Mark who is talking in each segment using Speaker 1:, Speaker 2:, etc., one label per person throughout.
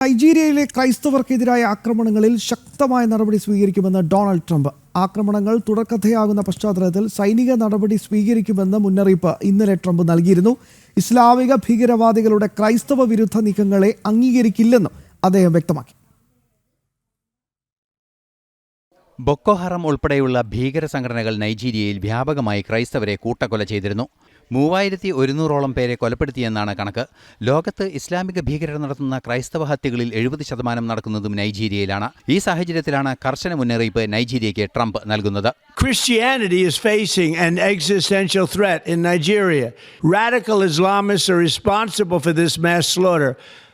Speaker 1: നൈജീരിയയിലെ ക്രൈസ്തവർക്കെതിരായ ആക്രമണങ്ങളിൽ ശക്തമായ നടപടി സ്വീകരിക്കുമെന്ന് ഡൊണാൾഡ് ട്രംപ്. ആക്രമണങ്ങൾ തുടർക്കഥയാകുന്ന പശ്ചാത്തലത്തിൽ സൈനിക നടപടി സ്വീകരിക്കുമെന്ന മുന്നറിയിപ്പ് ഇന്നലെ ട്രംപ് നൽകിയിരുന്നു. ഇസ്ലാമിക ഭീകരവാദികളുടെ ക്രൈസ്തവ വിരുദ്ധ നീക്കങ്ങളെ അംഗീകരിക്കില്ലെന്നും അദ്ദേഹം വ്യക്തമാക്കി.
Speaker 2: ബൊക്കോഹറം ഉൾപ്പെടെയുള്ള ഭീകര സംഘടനകൾ നൈജീരിയയിൽ വ്യാപകമായി ക്രൈസ്തവരെ കൂട്ടക്കൊല ചെയ്തിരുന്നു. മൂവായിരത്തി ഒരുന്നൂറോളം പേരെ കൊലപ്പെടുത്തിയെന്നാണ് കണക്ക് ലോകത്ത് ഇസ്ലാമിക ഭീകരർ നടത്തുന്ന ക്രൈസ്തവ ഹത്യകളിൽ എഴുപത് ശതമാനം നടക്കുന്നതും നൈജീരിയയിലാണ് ഈ സാഹചര്യത്തിലാണ് കർശന മുന്നറിയിപ്പ് നൈജീരിയയ്ക്ക് ട്രംപ് നൽകുന്നത്
Speaker 3: Christianity is facing an existential threat in Nigeria. Radical Islamists are responsible for this mass slaughter.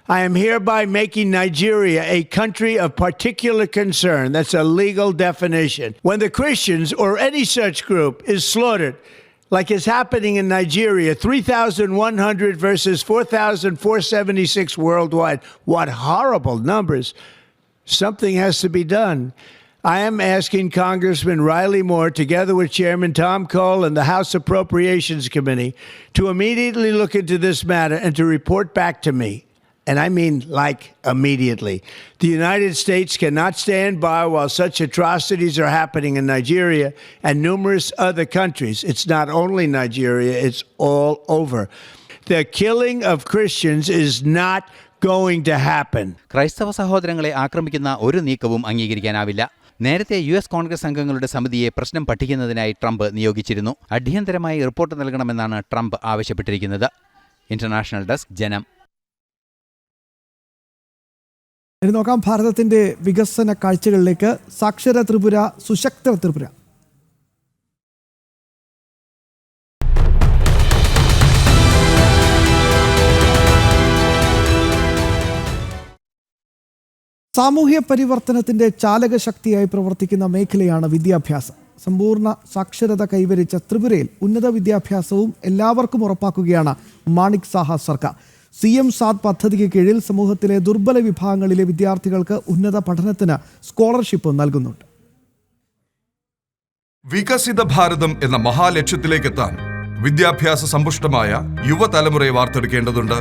Speaker 3: I am hereby making Nigeria a country of particular concern. That's a legal definition. When the Christians or any such group is slaughtered, like is happening in Nigeria, 3,100 versus 4,476 worldwide. What horrible numbers. Something has to be done. I am asking Congressman Riley Moore, together with Chairman Tom Cole and the House Appropriations Committee, to immediately look into this matter and to report back to me. And I mean, like, immediately. The United States cannot stand by while such atrocities are happening in Nigeria and numerous other countries. It's not only Nigeria, it's all over. The killing of Christians is not going to happen.
Speaker 2: ക്രൈസ്തവ സഹോദരങ്ങളെ ആക്രമിക്കുന്ന ഒരു നീക്കവും അംഗീകരിക്കാനാവില്ല നേരത്തെ U S Congress അംഗങ്ങളുടെ സമിതിയെ പ്രശ്നം പഠിക്കുന്നതിനായി Trump നിയോഗിച്ചിരുന്നു അടിയന്തരമായി റിപ്പോർട്ട് നൽകണമെന്നാണ് ട്രംപ് ആവശ്യപ്പെട്ടിരിക്കുന്നത് ഇന്റർനാഷണൽ ഡെസ്ക് ജനം
Speaker 1: ഇനി നോക്കാം ഭാരതത്തിന്റെ വികസന കാഴ്ചകളിലേക്ക് സാക്ഷര ത്രിപുര സുശക്ത ത്രിപുര. സാമൂഹ്യ പരിവർത്തനത്തിന്റെ ചാലകശക്തിയായി പ്രവർത്തിക്കുന്ന മേഖലയാണ് വിദ്യാഭ്യാസം. സമ്പൂർണ സാക്ഷരത കൈവരിച്ച ത്രിപുരയിൽ ഉന്നത വിദ്യാഭ്യാസവും എല്ലാവർക്കും ഉറപ്പാക്കുകയാണ് മാണിക് സാഹ സർക്കാർ. സി എം സാത് പദ്ധതിക്ക് കീഴിൽ സമൂഹത്തിലെ ദുർബല വിഭാഗങ്ങളിലെ വിദ്യാർത്ഥികൾക്ക് ഉന്നത പഠനത്തിന് സ്കോളർഷിപ്പ് നൽകുന്നുണ്ട്.
Speaker 4: വികസിത ഭാരതം എന്ന മഹാലക്ഷ്യത്തിലേക്കെത്താൻ വിദ്യാഭ്യാസ സമ്പുഷ്ടമായ യുവതലമുറയെ വാർത്തെടുക്കേണ്ടതുണ്ട്.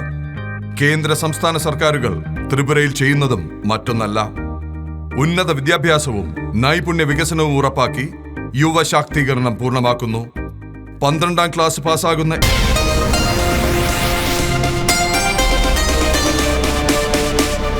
Speaker 4: കേന്ദ്ര സംസ്ഥാന സർക്കാരുകൾ ത്രിപുരയിൽ ചെയ്യുന്നതും മറ്റൊന്നല്ല. ഉന്നത വിദ്യാഭ്യാസവും നൈപുണ്യ വികസനവും ഉറപ്പാക്കി യുവശാക്തീകരണം പൂർണമാക്കുന്നു. പന്ത്രണ്ടാം ക്ലാസ് പാസ്സാകുന്ന